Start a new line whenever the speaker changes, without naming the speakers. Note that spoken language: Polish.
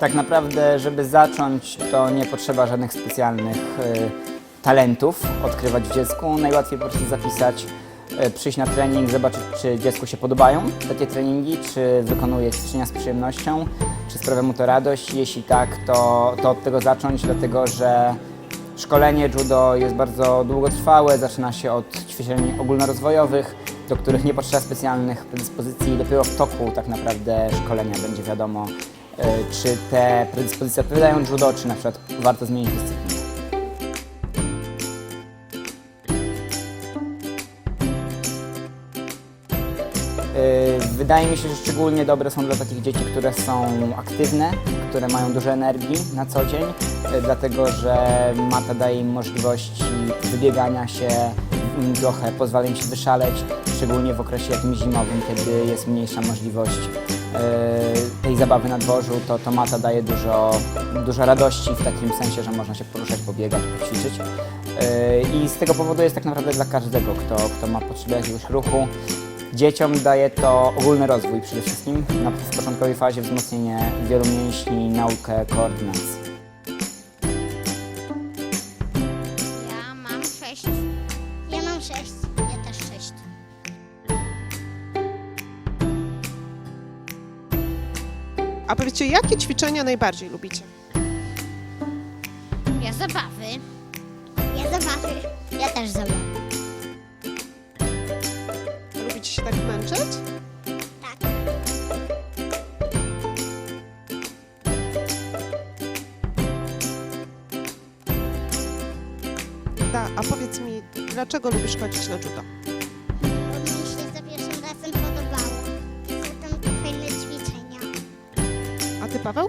Tak naprawdę, żeby zacząć, to nie potrzeba żadnych specjalnych y, talentów odkrywać w dziecku. Najłatwiej po prostu zapisać, y, przyjść na trening, zobaczyć, czy dziecku się podobają takie treningi, czy wykonuje ćwiczenia z przyjemnością, czy sprawia mu to radość. Jeśli tak, to, to od tego zacząć, dlatego że Szkolenie judo jest bardzo długotrwałe, zaczyna się od ćwiczeń ogólnorozwojowych, do których nie potrzeba specjalnych predyspozycji. Dopiero w toku tak naprawdę szkolenia będzie wiadomo, czy te predyspozycje odpowiadają judo, czy na przykład warto zmienić dyscyplinę. Y, Wydaje mi się, że szczególnie dobre są dla takich dzieci, które są aktywne, które mają dużo energii na co dzień, y, dlatego że mata daje im możliwości wybiegania się, trochę pozwala im się wyszaleć, szczególnie w okresie jakimś zimowym, kiedy jest mniejsza możliwość zabawy na dworzu, to, to mata daje dużo, dużo radości w takim sensie, że można się poruszać, pobiegać, poćwiczyć. Y, I z tego powodu jest tak naprawdę dla każdego, kto, kto ma potrzebę jakiegoś ruchu. Dzieciom daje to ogólny rozwój przede wszystkim, na, początkowej fazie wzmocnienie wielu mięśni, naukę koordynacji.
Ja mam sześć. Ja mam sześć.
A powiedzcie, jakie ćwiczenia najbardziej lubicie?
Ja zabawy. Ja zabawy. Ja też zabawy.
Lubicie się tak męczyć?
Tak.
Da, a powiedz mi, dlaczego lubisz chodzić na judo? Paweł?